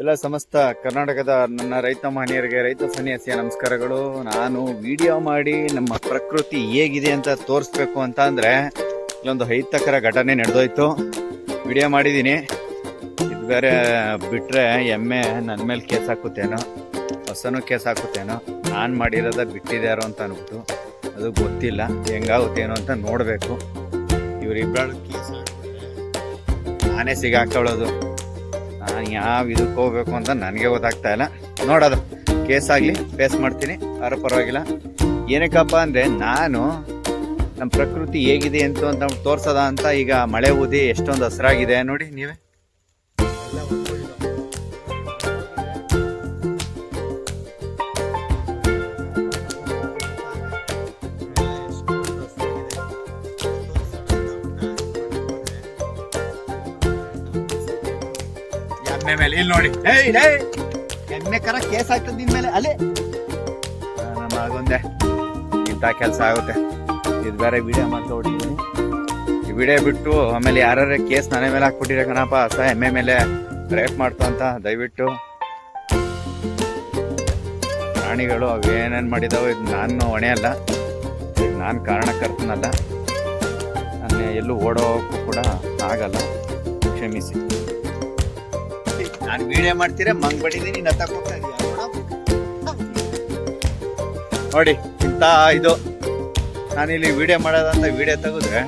ಎಲ್ಲ ಸಮಸ್ತ ಕರ್ನಾಟಕದ ನನ್ನ ರೈತ ಮಹನೀಯರಿಗೆ, ರೈತ ಸನ್ಯಾಸಿಯ ನಮಸ್ಕಾರಗಳು. ನಾನು ವಿಡಿಯೋ ಮಾಡಿ ನಮ್ಮ ಪ್ರಕೃತಿ ಹೇಗಿದೆ ಅಂತ ತೋರಿಸ್ಬೇಕು ಅಂತ ಅಂದರೆ ಇಲ್ಲೊಂದು ಹೈತಕರ ಘಟನೆ ನಡೆದೋಯ್ತು. ವಿಡಿಯೋ ಮಾಡಿದ್ದೀನಿ. ಇದು ಬೇರೆ ಬಿಟ್ಟರೆ ಎಮ್ಮೆ ನನ್ನ ಮೇಲೆ ಕೇಸ್ ಹಾಕುತ್ತೇನೋ, ಹೊಸನೂ ಕೇಸ್ ಹಾಕುತ್ತೇನೋ, ನಾನು ಮಾಡಿರೋದ ಬಿಟ್ಟಿದ್ಯಾರೋ ಅಂತ ಅನ್ಬಿಟ್ಟು. ಅದು ಗೊತ್ತಿಲ್ಲ, ಹೆಂಗಾಗುತ್ತೇನೋ ಅಂತ ನೋಡಬೇಕು. ಇವರಿಬ್ಬರು ಕೇಸ್ ನಾನೇ ಸಿಗಾಕೊಳ್ಳೋದು ನಾನು ಯಾವ ಇದಕ್ಕೆ ಹೋಗ್ಬೇಕು ಅಂತ ನನಗೆ ಗೊತ್ತಾಗ್ತಾ ಇಲ್ಲ. ನೋಡೋದು ಆಗಲಿ ಫೇಸ್ ಮಾಡ್ತೀನಿ. ಯಾರು ಪರವಾಗಿಲ್ಲ. ಏನಕ್ಕಪ್ಪ ಅಂದರೆ ನಾನು ನಮ್ಮ ಪ್ರಕೃತಿ ಹೇಗಿದೆ ಅಂತ ಅಂತ ತೋರ್ಸೋದ ಅಂತ ಈಗ ಮಳೆ ಊದಿ ಎಷ್ಟೊಂದು ಹಸ್ರಾಗಿದೆ ನೋಡಿ ನೀವೇ. ಎಮ್ಮೆ ಮೇಲೆ. ಇಲ್ಲಿ ನೋಡಿ. ಏಯ್ ಏಯ್ ಎಮ್ಮೆ ಕರ ಕೇಸ್ ಆಗ್ತದೆ ನಿನ್ ಮೇಲೆ ನಮ್ಮ ಆಗೊಂದೆ ಇಂಥ ಕೆಲಸ ಆಗುತ್ತೆ. ಇದು ಬೇರೆ ವಿಡಿಯೋ ಮಾಡ್ಕೊಬಿಟ್ಟಿದ್ದೀನಿ ಈ ವಿಡಿಯೋ ಬಿಟ್ಟು ಆಮೇಲೆ ಯಾರ್ಯಾರ ಕೇಸ್ ನಾನೇ ಮೇಲೆ ಹಾಕ್ಬಿಟ್ಟಿರ ಕಣಪ್ಪ ಅಸ ಎಮ್ಮೆ ಮೇಲೆ ರೇಪ್ ಮಾಡ್ತು ಅಂತ ದಯವಿಟ್ಟು. ಪ್ರಾಣಿಗಳು ಅವೇನೇನು ಮಾಡಿದಾವೆ ಇದು ನಾನು ಹೊಣೆ ಅಲ್ಲ. ಇದು ನಾನು ಕಾರಣಕರ್ತನಲ್ಲ. ನಾನು ಎಲ್ಲೂ ಓಡೋಕ್ಕೂ ಕೂಡ ಆಗಲ್ಲ. ಕ್ಷಮಿಸಿ. ನಾನು ವೀಡಿಯೋ ಮಾಡ್ತೀರಾ? ಮಂಗ್ ಬಡಿದೀನಿ ನತ್ತಕ್ ನೋಡಿ ಇಂತ ಇದು. ನಾನಿಲ್ಲಿ ವಿಡಿಯೋ ಮಾಡೋದಂತ ವಿಡಿಯೋ ತೆಗೆದ್ರೆ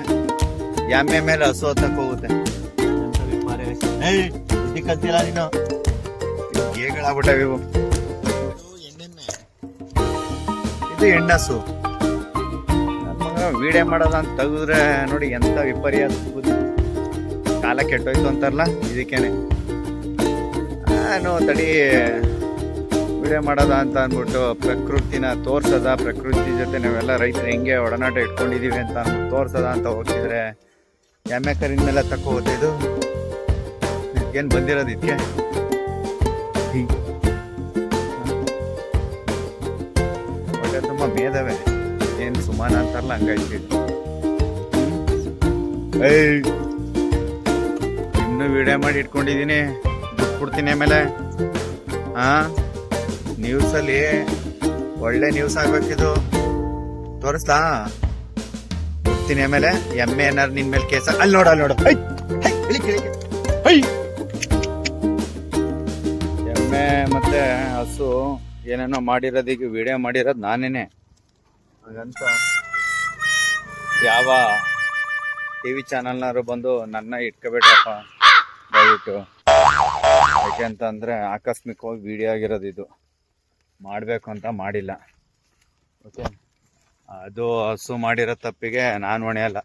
ಎಮ್ಮೆ ಮೇಲೆ ಹಸು ಹತ್ತಕ್ಕೆ ಹೋಗುತ್ತೆ. ಕಲ್ತಿಲ್ಲ ನೀನು? ಹೇಗಳಾಗ್ಬಿಟ್ಟವೆ ಇವು. ಇದು ಹೆಣ್ಣಸು. ವೀಡಿಯೋ ವಿಡಿಯೋ ಮಾಡೋದಂತ ತೆಗೆದ್ರೆ ನೋಡಿ ಎಂತ ವಿಪರ್ಯಾಸ ಕಾಲ ಕೆಟ್ಟೋಯ್ತು ಅಂತಾರಲ್ಲ, ಇದಕ್ಕೇನೆ. ನಾನು ತಡಿ ವಿಡಿಯೋ ಮಾಡೋದ ಅಂತ ಅಂದ್ಬಿಟ್ಟು ಪ್ರಕೃತಿನ ತೋರ್ಸದ, ಪ್ರಕೃತಿ ಜೊತೆ ನಾವೆಲ್ಲ ರೈತರು ಹೆಂಗೆ ಒಡನಾಟ ಇಟ್ಕೊಂಡಿದೀವಿ ಅಂತ ತೋರ್ಸದ ಅಂತ ಹೋಗ್ತಿದ್ರೆ ಎಮ್ಮೆ ಕರಿನ ಮೇಲೆ ತಕ್ಕ ಏನು ಬಂದಿರೋದು ಇದಕ್ಕೆ ಹೊಟ್ಟೆ ತುಂಬ ಮೇದವೆ. ಏನು ಸುಮಾನ ಅಂತಾರಲ್ಲ ಹಂಗಾಯ್ತು. ಏಯ್. ಇನ್ನೂ ವಿಡಿಯೋ ಮಾಡಿ ಇಟ್ಕೊಂಡಿದ್ದೀನಿ. ಕೊಡ್ತೀನಿ ಆಮೇಲೆ. ಹಾ ನ್ಯೂಸಲ್ಲಿ ಒಳ್ಳೆ ನ್ಯೂಸ್ ಆಗ್ಬೇಕಿದು. ತೋರಿಸ್ತಾ ಕೊಡ್ತೀನಿ ಆಮೇಲೆ. ಎಮ್ಮೆ ಏನಾರು ನಿನ್ ಮೇಲೆ ಕೇಸ ಅಲ್ಲಿ ನೋಡ ಅಲ್ಲಿ ನೋಡು. ಎಮ್ಮೆ ಮತ್ತೆ ಹಸು ಏನೇನೋ ಮಾಡಿರೋದೀಗ ವಿಡಿಯೋ ಮಾಡಿರೋದು ನಾನೇನೆ. ಹಾಗಂತ. ಯಾವ ಟಿ ವಿ ಚಾನಲ್ನವರು ಬಂದು ನನ್ನ ಇಟ್ಕೋಬೇಡ್ರಪ್ಪ. ದಯವಿಟ್ಟು. ಯಾಕೆ ಅಂತ ಅಂದರೆ ಆಕಸ್ಮಿಕವಾಗಿ ವಿಡಿಯೋ ಆಗಿರೋದು ಇದು. ಮಾಡಬೇಕು ಅಂತ ಮಾಡಿಲ್ಲ. ಓಕೆ ಅದು ಹಸು ಮಾಡಿರೋ ತಪ್ಪಿಗೆ ನಾನು ಹೊಣೆ ಅಲ್ಲ.